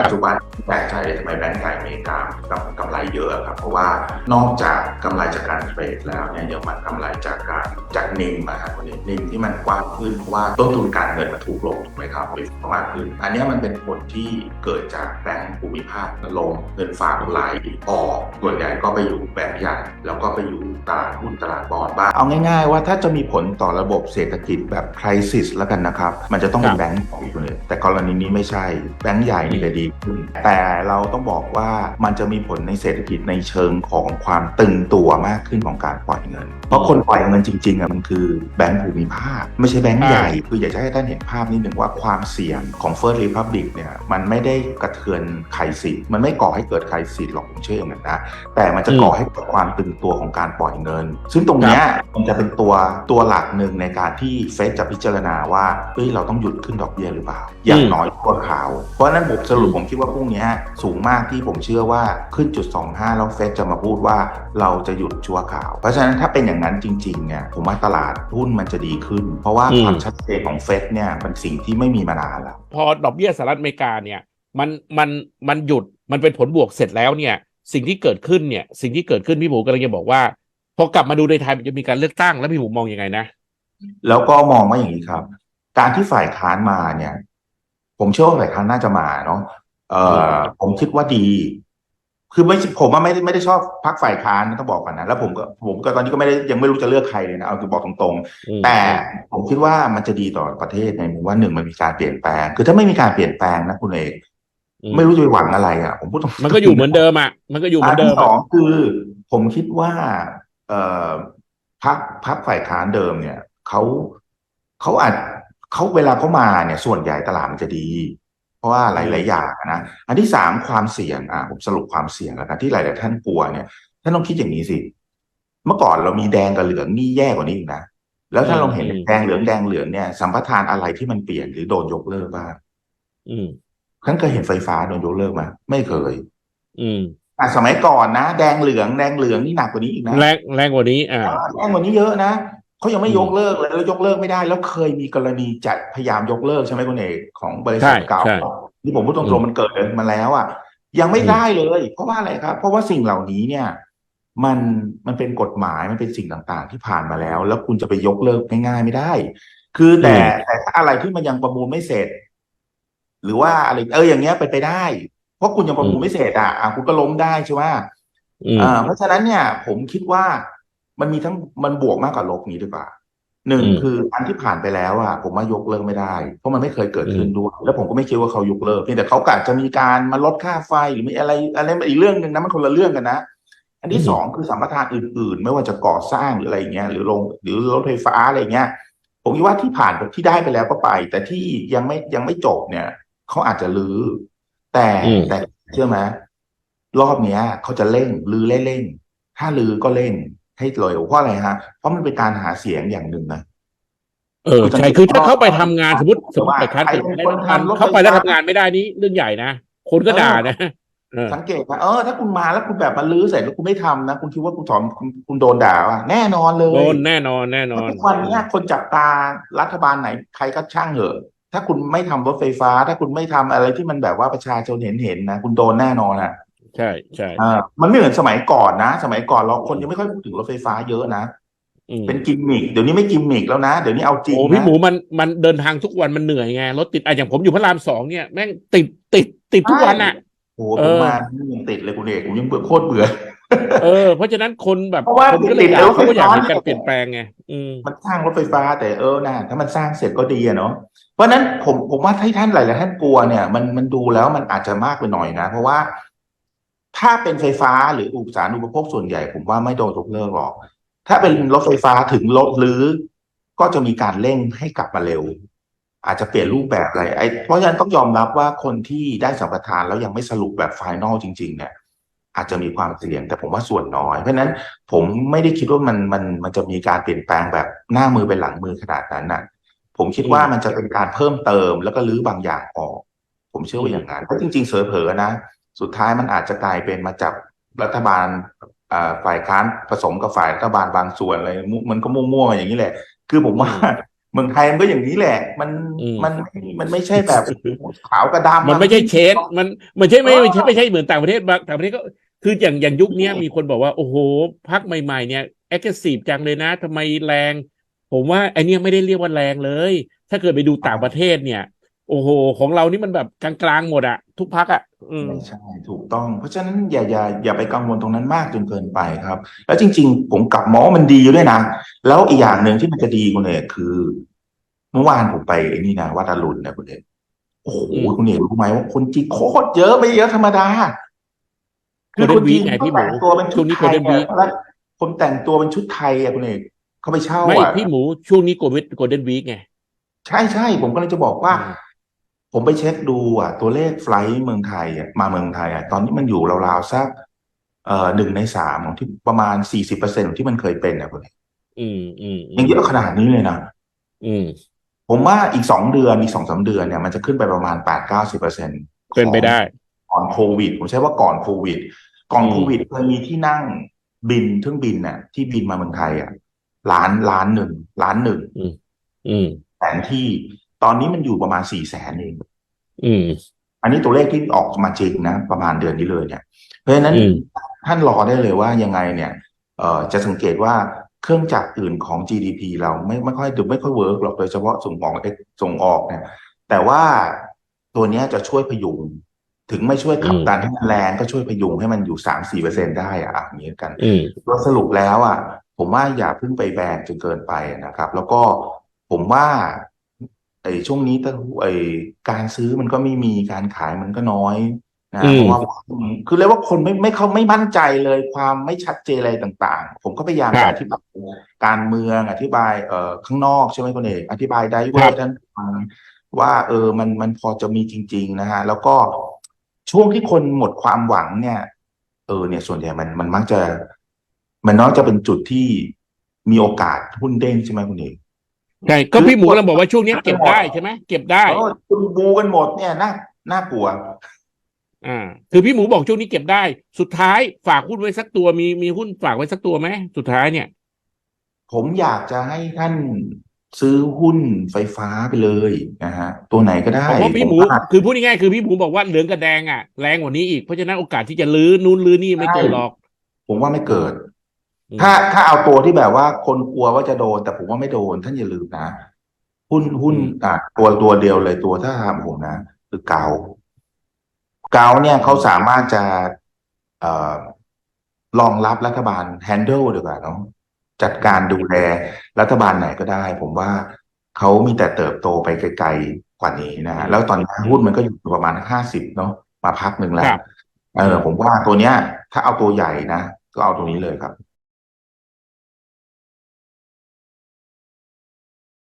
ปัจจุบัน แปลกใจทำไมแบงก์ใหญ่อเมริกากำกำไรเยอะครับ เพราะว่านอกจากกำไรจากการเทรดแล้วเนี่ยยังมันกำไรจากการจากนิมอะครับวันนี้นิมที่มันกว้างขึ้นเพราะว่าต้นทุนการเงินมันถูกลงถูกไหมครับมากขึ้น อันเนี้ยมันเป็นผลที่เกิดจากแบงก์ภูมิภาคลงเงินฝากไหลออกส่วนใหญ่ก็ไปอยู่แบงก์ใหญ่แล้วก็ไปอยู่ตลาดหุ้นตลาดบอลบ้างเอาง่าย ๆ ว่าถ้าจะมีผลต่อระบบเศรษฐกิจแบบคริสิสแล้วกันนะครับ มันจะต้องเป็นแบงก์ใหญ่เลยแต่กรณีนี้ไม่ใช่แบงก์ใหญ่นี่จะดีขึ้นแต่แต่เราต้องบอกว่ามันจะมีผลในเศรษฐกิจในเชิงของความตึงตัวมากขึ้นของการปล่อยเงิน เพราะคนปล่อยเงินจริงๆอะมันคือแบงก์ภูมิภาค ไม่ใช่แบงก์ใหญ่คืออยากจะให้ท่านเห็นภาพนิดหนึ่งว่าความเสี่ยงของ First Republic เนี่ยมันไม่ได้กระเทือนใครสิมันไม่ก่อให้เกิดใครสิหรอกผมเชื่ออย่างนั้นนะแต่มันจะก่อให้เกิดความตึงตัวของการปล่อยเงิน ซึ่งตรงเนี้ยมันจะเป็นตัวตัวหลักหนึ่งในการที่เฟดจะพิจารณาว่าเฮ้ยเราต้องหยุดขึ้นดอกเบี้ยหรือเปล่า อย่างน้อยตัวขาวเพราะฉะนั้นผมสรุปผมคิดว่าพรุ่งเนี้ยสูงมากที่ผมเชื่อว่าขึ้นจุด 25 แล้วเฟดจะมาพูดว่าเราจะหยุดชั่วขาว เพราะฉะนั้นถ้าเป็นอย่างนั้นจริงๆเนี่ยผมว่าตลาดหุ้นมันจะดีขึ้น เพราะว่าอืมความชัดเจนของเฟดเนี่ยเป็นสิ่งที่ไม่มีมานานแล้ว พอดอกเบี้ยสหรัฐอเมริกาเนี่ยมันมันมันหยุดมันเป็นผลบวกเสร็จแล้วเนี่ยสิ่งที่เกิดขึ้นเนี่ยสิ่งที่เกิดขึ้นพี่หมูกำลังจะบอกว่าพอกลับมาดูในไทยมันจะมีการเลือกตั้งแล้วพี่หมูมองยังไงนะ แล้วก็มองว่าอย่างนี้ครับ การที่ฝ่ายค้านมาเนี่ย ผมเชื่อว่าฝ่ายค้านน่าจะมาเนาะ เอ่อผมคิดว่าดี คือไม่ผมว่าไม่ได้ไม่ได้ชอบพักฝ่ายค้านนะต้องบอกกันนะแล้วผมก็ผมก็ตอนนี้ก็ไม่ได้ยังไม่รู้จะเลือกใครเลยนะเอาคือบอกตรงอืมๆแต่ผมคิดว่ามันจะดีต่อประเทศในมุมว่าหนึ่งมันมีการเปลี่ยนแปลง คือถ้าไม่มีการเปลี่ยนแปลงนะคุณเอกอืมไม่รู้จะไปหวังอะไรอะผมพูดตรงๆมันก็อยู่เหมือนเดิมอะมันก็อยู่เหมือนเดิมที่สออะงคือ ผมคิดว่า เอ่อพักพักฝ่ายค้านเดิมเนี่ยเขาเขาอาจเขาเวลาเขามาเนี่ย ส่วนใหญ่ตลาดมันจะดี เพราะว่าหลาย ๆ อย่างนะอันที่สามความเสี่ยงอะผมสรุปความเสี่ยงแล้วกันที่หลาย ๆ ท่านกลัวเนี่ยท่านต้องคิดอย่างนี้สิ เมื่อก่อนเรามีแดงกับเหลืองนี่แย่กว่านี้อีกนะแล้วถ้าเราเห็นแดงเหลืองแดงเหลืองเนี่ยสัมปทานอะไรที่มันเปลี่ยนหรือโดนยกเลิกบ้างอืมท่านเคยเห็นไฟฟ้าโดนยกเลิกไหมไม่เคย อืมอะสมัยก่อนนะแดงเหลืองแดงเหลืองนี่หนักกว่านี้อีกนะแรงแรงกว่านี้อ่าแรงกว่านี้เยอะนะ เขายังไม่อืมยกเลิกเลยแล้วยกเลิกไม่ได้ แล้วเคยมีกรณีจะพยายามยกเลิกใช่ไหมคุณเอกของบริษัทใช่เก่าใช่ที่ผมพูดตอืรงมๆมันเกิดมาแล้วอะ ยังไม่อืมได้เลย เพราะว่าอะไรครับ เพราะว่าสิ่งเหล่านี้เนี่ย มันมันเป็นกฎหมายมันเป็นสิ่งต่างๆ ที่ผ่านมาแล้ว แล้วคุณจะไปยกเลิกง่ายๆไม่ได้ คือแต่แต่ถ้าอะไรที่มันยังประมูลไม่เสร็จ หรือว่าอะไรเอออย่างเงี้ยไปนไปได้ เพราะคุณยังประมูลไม่เสร็จอะอะคุณก็ล้มได้ใช่ไหมอืมอ่าเพราะฉะนั้นเนี่ย ผมคิดว่า มันมีทั้งมันบวกมากกว่าลบนี้ดีกว่าหนึ่งอืมคืออันที่ผ่านไปแล้วอะผมว่ายกเลิกไม่ได้ เพราะมันไม่เคยเกิดขึ้นอืมด้วย แล้วผมก็ไม่คิดว่าเขายกเลิกเพียงแต่เขากะจะมีการมาลดค่าไฟหรือมีอะไรอะไรอีกเรื่องหนึ่งนะมันคนละเรื่องกันนะอันที่สองคือสัมปทานอื่น ๆ ไม่ว่าจะก่อสร้างหรืออะไรเงี้ยหรือลงหรือรถไฟฟ้าอะไรเงี้ยผมคิดว่าที่ผ่านที่ได้ไปแล้วก็ไป แต่ที่ยังไม่ยังไม่จบเนี่ยเขาอาจจะลือ้อแต่อืมแต่เชื่อไหมรอบเนี้ยเขาจะเร่งลือเร่งๆถ้าลือก็เร่ง ให้เร็วเพราะอะไรฮะ เพราะมันเป็นการหาเสียงอย่างหนึ่งนะเออใช่คือถ้าเขาไปทำงานสมมติสมมติไปคัดใครเป็นคนทำรถไฟฟ้าเขาไปแล้วทำงานไม่ได้นี่เรื่องใหญ่นะคนก็ด่านะเออสังเกตว่าเออถ้าคุณมาแล้วคุณแบบมาลื้อเสร็จแล้วคุณไม่ทำนะคุณคิดว่าคุณถอนคุณคุณโดนด่าว่ะแน่นอนเลยโดนแน่นอนแน่นอนทุกวันเนี้ยคนจับตารัฐบาลไหนใครก็ช่างเหอะ ถ้าคุณไม่ทำรถไฟฟ้า ถ้าคุณไม่ทำอะไรที่มันแบบว่าประชาชนเห็นเห็นนะคุณโดนแน่นอนอะ ใช่ใช่อ่ามันไม่เหมือนสมัยก่อนนะ สมัยก่อนเราคนยังไม่ค่อยพูดถึงรถไฟฟ้าเยอะนะอืมเป็นกิมมิคเดี๋ยวนี้ไม่กิมมิคแล้วนะ เดี๋ยวนี้เอาจริงโอ้นะพี่หมูมันมันเดินทางทุกวันมันเหนื่อยไงรถติดอะอย่างผมอยู่พระรามสองเนี่ยแม่งติดติดติดทุกวันอะ โอ้โหเอผมอ มายังติดเลยคุณเอกผมยังเบื่อโคตรเบื่อ เออเพราะฉะนั้นคนแบบเพราะว่าคนก็เลยติดด่าแล้วเขาก็อยากไฟฟ้าเห็นการเปลี่ยนแปลงไงอืม มันสร้างรถไฟฟ้าแต่เออนะถ้ามันสร้างเสร็จก็ดีอะเนาะเพราะฉะนั้นผมผมว่าที่ท่านหลายๆท่านกลัวเนี่ยมันมันดูแล้วมันอาจจะมากไปหน่อยนะ เพราะว่า ถ้าเป็นไฟฟ้าหรืออุปสารอุปโภคส่วนใหญ่ ผมว่าไม่โดนยกเลิกหรอก ถ้าเป็นรถไฟฟ้าถึงรถหรือ ก็จะมีการเร่งให้กลับมาเร็ว อาจจะเปลี่ยนรูปแบบอะไรไอ้เพราะฉะนั้นต้องยอมรับว่าคนที่ได้สัมปทานแล้วยังไม่สรุปแบบไฟนอลจริง ๆ เนี่ย อาจจะมีความเสี่ยงแต่ผมว่าส่วนน้อย เพราะฉะนั้นผมไม่ได้คิดว่ามันมันมันจะมีการเปลี่ยนแปลงแบบหน้ามือเป็นหลังมือขนาดนั้นน่ะ ผมคิดว่ามันจะเป็นการเพิ่มเติมแล้วก็รื้อบางอย่างออก ผมเชื่อว่าอย่างนั้นเพราะจริง ๆเสือเผลอนะ สุดท้ายมันอาจจะกลายเป็นมาจากรัฐบาลอ่าฝ่ายค้านผสมกับฝ่ายรัฐบาลบางส่วนอะไรมุมันก็มั่วๆอย่างนี้แหละ คือผมว่าเมืองไทยมันก็อย่างนี้แหละ มันอืมมันมันไม่ใช่แบบขาวกระดำมันไม่ใช่เชนมันมันใช่ไม่เออไม่ใช่ไม่ใช่เหมือนต่างประเทศบางต่างประเทศก็คืออย่างอย่างยุคเนี้ยมีคนบอกว่า โอ้โหพักใหม่ๆเนี่ยแอคทีฟจังเลยนะทำไมแรง ผมว่าไอเนี้ยไม่ได้เรียกว่าแรงเลย ถ้าเกิดไปดูต่างประเทศเนี่ย โอ้โห ของเรานี่มันแบบกลางๆหมดอะทุกพักอะอืมไม่ใช่ถูกต้อง เพราะฉะนั้นอย่าอย่าอย่าไปกังวลตรงนั้นมากจนเกินไปครับ แล้วจริง ๆ ผมกลับมองว่ามันดีด้วยนะ แล้วอีกอย่างหนึ่งที่มันจะดีคุณเอกคือ เมื่อวานผมไปไอ้นี่นะวัดอรุณนะคุณเอกโอ้โหอืมคุณเอกรู้ไหมว่าคนจีนโคตรเยอะไม่เยอะธรรมดา Golden Week ไงเขาพี่หมูแต่งตัวเป็นชุดช่วงนี้ไทย Golden Week อะแล้วคนแต่งตัวเป็นชุดไทยอะคุณเอกเขาไปเช่าไม่อะพี่หมูช่วงนี้โกลเด้นโกลเด้นวีคไงใช่ใช่ผมก็เลยจะบอกว่าอืม ผมไปเช็คดูอะ ตัวเลขไฟลท์เมืองไทยอะมาเมืองไทยอะตอนนี้มันอยู่ราวๆสักเอ่อหนึ่งในสามของที่ประมาณสี่สิบเปอร์เซ็นที่มันเคยเป็นอะคุณเอกอืมอืมอืยังมเยอะขนาดนี้เลยนะอืม ผมว่าอีกสองเดือนอีกสองสามเดือนเนี่ยมันจะขึ้นไปประมาณแปดเก้าสิบเปอร์เซ็นเป็นไปได้ ก่อนโควิด ผมใช้ว่าก่อนโควิด ก่อนอืมโควิดเคยมีที่นั่งบินเครื่องบินน่ะ ที่บินมาเมืองไทยอะล้านล้านหนึ่งล้านหนึ่งอืมแสนที่ ตอนนี้มันอยู่ประมาณสี่แสนเองอืม อันนี้ตัวเลขที่ออกมาจริงนะ ประมาณเดือนนี้เลยเนี่ย เพราะฉะนั้นอืมท่านรอได้เลยว่ายังไงเนี่ย เอ่อจะสังเกตว่าเครื่องจักรอื่นของ GDP เราไม่ไม่ค่อยดูไม่ค่อยเวิร์กหรอกโดยเฉพาะส่งออกเอ็กส่งออกเนี่ยแต่ว่าตัวเนี้ยจะช่วยพยุงถึงไม่ช่วยขับดันให้มันแรงก็ช่วยพยุงให้มันอยู่สามสี่เปอร์เซ็นได้อะอะอย่างนี้กันอืมโดยสรุปแล้วอะ ผมว่าอย่าเพิ่งไปแบนจนเกินไปนะครับ แล้วก็ผมว่า ไอ้ช่วงนี้แต่ไอ้การซื้อมันก็ไม่มีการขายมันก็น้อยนะอืมเพราะว่าคือเรียกว่าคนไม่ไม่เขาไม่มั่นใจเลยความไม่ชัดเจนอะไรต่างๆ ผมก็พยายามครัจะบอธิบายการเมืองอธิบายเอ่อข้างนอกใช่ไหมคุณเอกอธิบายได้เวอครัร์บท่านฟังว่าเออมันมันพอจะมีจริง ๆ นะฮะ แล้วก็ช่วงที่คนหมดความหวังเนี่ย เออ เนี่ย ส่วนใหญ่มันมันมักจะ มันน้อยจะเป็นจุดที่มีโอกาสหุ้นเด้งใช่ไหมคุณเอก ใช่ก็พี่หมูกำลังบอกว่าช่วงนี้เก็บได้ใช่ไหมเก็บได้เออคุณบูกันหมดเนี่ยน่าน่ากลัวอ่าคือพี่หมูบอกช่วงนี้เก็บได้ สุดท้ายฝากหุ้นไว้สักตัวมีมีหุ้นฝากไว้สักตัวไหมสุดท้ายเนี่ย ผมอยากจะให้ท่านซื้อหุ้นไฟฟ้าไปเลยนะฮะตัวไหนก็ได้ผมว่าพี่หมูผว่าคือพูดง่ายๆคือพี่หมูบอกว่าเหลืองกับแดงอะแรงกว่านี้อีกเพราะฉะนั้นโอกาสที่จะลื้อนู้นลื้อนี่ไม่เกิดหรอก ผมว่าไม่เกิดอืม ถ้าถ้าเอาตัวที่แบบว่าคนกลัวว่าจะโดน แต่ผมว่าไม่โดน ท่านอย่าลืมนะ หุ้นหุ้นอะตัวตัวเดียวเลยตัวถ้าทำผมนะ คือเกาเกาเนี่ยเขาสามารถจะเอ่อรองรับรัฐบาล handle ดีกว่าเนาะจัดการดูแลรัฐบาลไหนก็ได้ ผมว่าเขามีแต่เติบโตไปไกลๆกว่านี้นะฮะแล้วตอนนี้หุ้นมันก็อยู่ประมาณห้าสิบเนาะมาพักหนึ่งแล้ควรับเออผมว่าตัวเนี้ย ถ้าเอาตัวใหญ่นะก็เอาตัวนี้เลยครับ